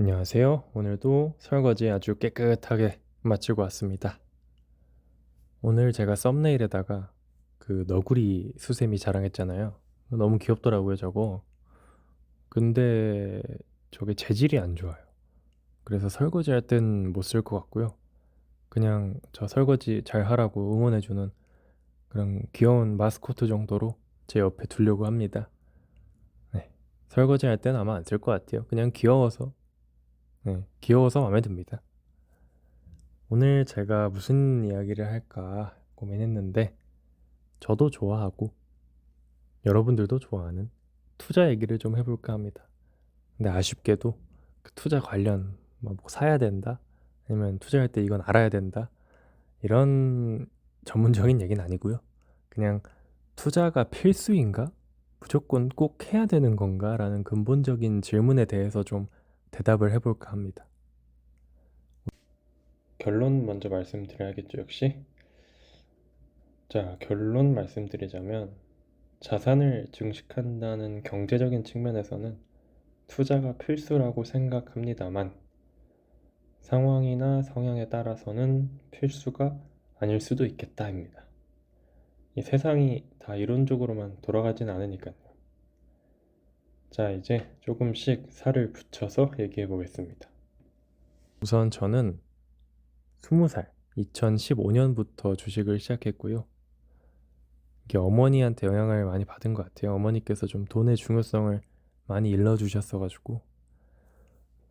안녕하세요. 오늘도 설거지 아주 깨끗하게 마치고 왔습니다. 오늘 제가 썸네일에다가 그 너구리 수세미 자랑했잖아요. 너무 귀엽더라고요, 저거. 근데 저게 재질이 안 좋아요. 그래서 설거지 할 땐 못 쓸 것 같고요. 그냥 저 설거지 잘 하라고 응원해주는 그런 귀여운 마스코트 정도로 제 옆에 두려고 합니다. 네. 설거지 할 땐 아마 안 쓸 것 같아요. 그냥 귀여워서 네, 귀여워서 마음에 듭니다. 오늘 제가 무슨 이야기를 할까 고민했는데, 저도 좋아하고, 여러분들도 좋아하는 투자 얘기를 좀 해볼까 합니다. 근데 아쉽게도 그 투자 관련, 뭐, 뭐 사야 된다? 아니면 투자할 때 이건 알아야 된다? 이런 전문적인 얘기는 아니고요. 그냥 투자가 필수인가? 무조건 꼭 해야 되는 건가? 라는 근본적인 질문에 대해서 좀 대답을 해볼까 합니다. 결론 먼저 말씀드려야겠죠, 역시. 자, 결론 말씀드리자면 자산을 증식한다는 경제적인 측면에서는 투자가 필수라고 생각합니다만 상황이나 성향에 따라서는 필수가 아닐 수도 있겠다입니다. 이 세상이 다 이론적으로만 돌아가진 않으니까요. 자, 이제 조금씩 살을 붙여서 얘기해 보겠습니다. 우선 저는 20살, 2015년부터 주식을 시작했고요. 이게 어머니한테 영향을 많이 받은 것 같아요. 어머니께서 좀 돈의 중요성을 많이 일러주셨어가지고.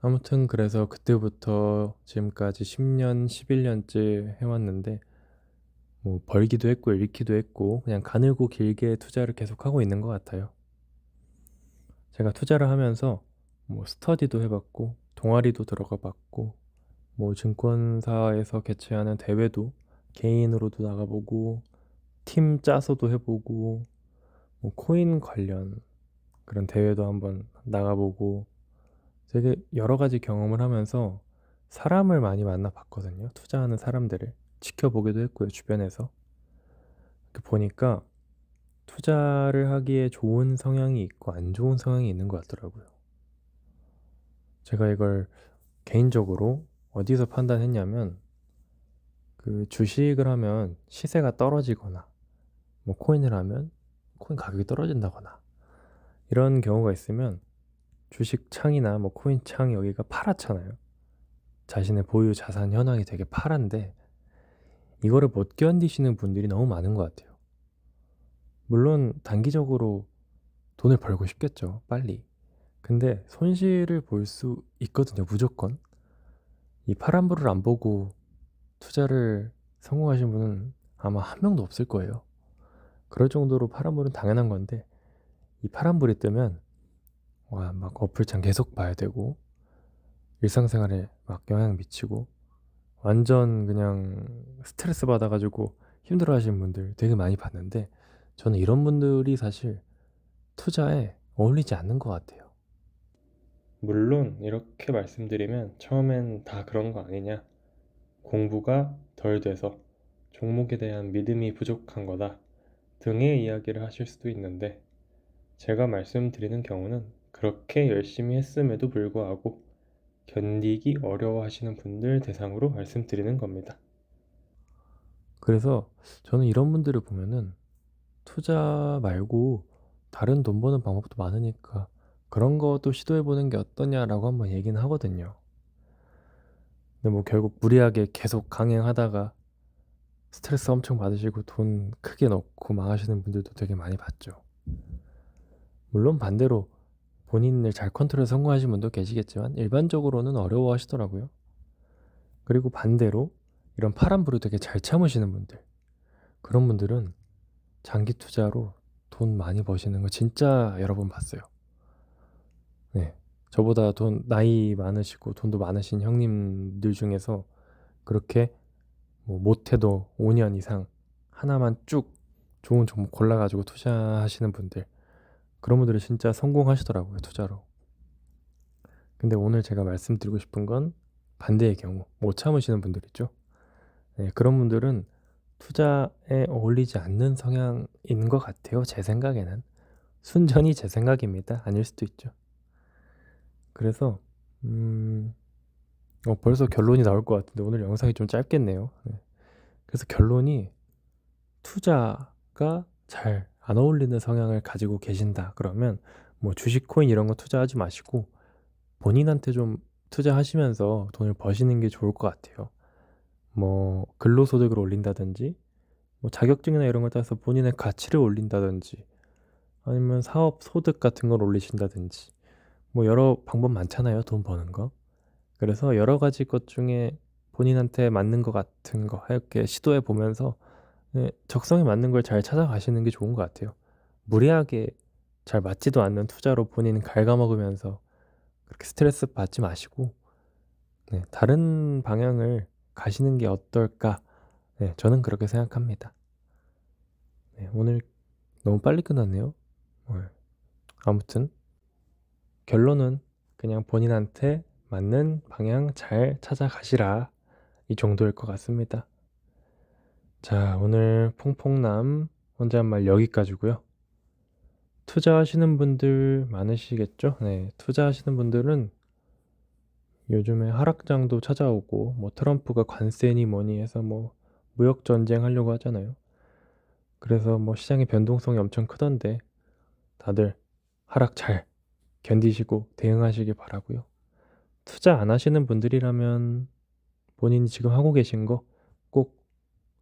아무튼 그래서 그때부터 지금까지 10년, 11년째 해왔는데, 뭐 벌기도 했고, 잃기도 했고, 그냥 가늘고 길게 투자를 계속하고 있는 것 같아요. 제가 투자를 하면서 뭐 스터디도 해봤고 동아리도 들어가 봤고 뭐 증권사에서 개최하는 대회도 개인으로도 나가보고 팀 짜서도 해보고 뭐 코인 관련 그런 대회도 한번 나가보고 되게 여러 가지 경험을 하면서 사람을 많이 만나 봤거든요. 투자하는 사람들을 지켜보기도 했고요, 주변에서. 보니까 투자를 하기에 좋은 성향이 있고 안 좋은 성향이 있는 것 같더라고요. 제가 이걸 개인적으로 어디서 판단했냐면 그 주식을 하면 시세가 떨어지거나 뭐 코인을 하면 코인 가격이 떨어진다거나 이런 경우가 있으면 주식 창이나 뭐 코인 창 여기가 파랗잖아요. 자신의 보유 자산 현황이 되게 파란데 이거를 못 견디시는 분들이 너무 많은 것 같아요. 물론 단기적으로 돈을 벌고 싶겠죠. 빨리. 근데 손실을 볼 수 있거든요. 무조건. 이 파란불을 안 보고 투자를 성공하신 분은 아마 한 명도 없을 거예요. 그럴 정도로 파란불은 당연한 건데 이 파란불이 뜨면 와, 막 어플창 계속 봐야 되고 일상생활에 막 영향 미치고 완전 그냥 스트레스 받아가지고 힘들어 하시는 분들 되게 많이 봤는데 저는 이런 분들이 사실 투자에 어울리지 않는 것 같아요. 물론 이렇게 말씀드리면 처음엔 다 그런 거 아니냐. 공부가 덜 돼서 종목에 대한 믿음이 부족한 거다 등의 이야기를 하실 수도 있는데 제가 말씀드리는 경우는 그렇게 열심히 했음에도 불구하고 견디기 어려워 하시는 분들 대상으로 말씀드리는 겁니다. 그래서 저는 이런 분들을 보면은 투자 말고 다른 돈 버는 방법도 많으니까 그런 것도 시도해 보는 게 어떠냐라고 한번 얘기는 하거든요. 근데 뭐 결국 무리하게 계속 강행하다가 스트레스 엄청 받으시고 돈 크게 넣고 망하시는 분들도 되게 많이 봤죠. 물론 반대로 본인을 잘 컨트롤 성공하신 분도 계시겠지만 일반적으로는 어려워 하시더라고요. 그리고 반대로 이런 파란불을 되게 잘 참으시는 분들 그런 분들은 장기 투자로 돈 많이 버시는 거 진짜 여러 번 봤어요. 네. 저보다 돈, 나이 많으시고 돈도 많으신 형님들 중에서 그렇게 뭐 못해도 5년 이상 하나만 쭉 좋은 종목 골라 가지고 투자하시는 분들. 그런 분들은 진짜 성공하시더라고요, 투자로. 근데 오늘 제가 말씀드리고 싶은 건 반대의 경우, 못 참으시는 분들 있죠. 네, 그런 분들은 투자에 어울리지 않는 성향인 것 같아요. 제 생각에는. 순전히 제 생각입니다. 아닐 수도 있죠. 그래서 음, 어, 벌써 결론이 나올 것 같은데 오늘 영상이 좀 짧겠네요. 네. 그래서 결론이 투자가 잘 안 어울리는 성향을 가지고 계신다. 그러면 뭐 주식, 코인 이런 거 투자하지 마시고 본인한테 좀 투자하시면서 돈을 버시는 게 좋을 것 같아요. 뭐 근로소득을 올린다든지 뭐 자격증이나 이런 걸 따서 본인의 가치를 올린다든지 아니면 사업 소득 같은 걸 올리신다든지 뭐 여러 방법 많잖아요. 돈 버는 거. 그래서 여러 가지 것 중에 본인한테 맞는 것 같은 거 이렇게 시도해 보면서 네, 적성에 맞는 걸 잘 찾아가시는 게 좋은 것 같아요. 무리하게 잘 맞지도 않는 투자로 본인 갉아먹으면서 그렇게 스트레스 받지 마시고 네, 다른 방향을 가시는 게 어떨까? 네, 저는 그렇게 생각합니다. 네, 오늘 너무 빨리 끝났네요. 네. 아무튼 결론은 그냥 본인한테 맞는 방향 잘 찾아가시라 이 정도일 것 같습니다. 자, 오늘 퐁퐁남 혼잣말 여기까지고요. 투자하시는 분들 많으시겠죠? 네, 투자하시는 분들은 요즘에 하락장도 찾아오고 뭐 트럼프가 관세니 뭐니 해서 뭐 무역 전쟁 하려고 하잖아요. 그래서 뭐 시장의 변동성이 엄청 크던데 다들 하락 잘 견디시고 대응하시기 바라고요. 투자 안 하시는 분들이라면 본인이 지금 하고 계신 거 꼭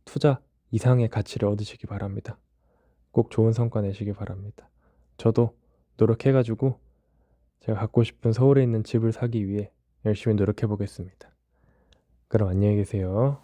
투자 이상의 가치를 얻으시기 바랍니다. 꼭 좋은 성과 내시기 바랍니다. 저도 노력해가지고 제가 갖고 싶은 서울에 있는 집을 사기 위해 열심히 노력해 보겠습니다. 그럼 안녕히 계세요.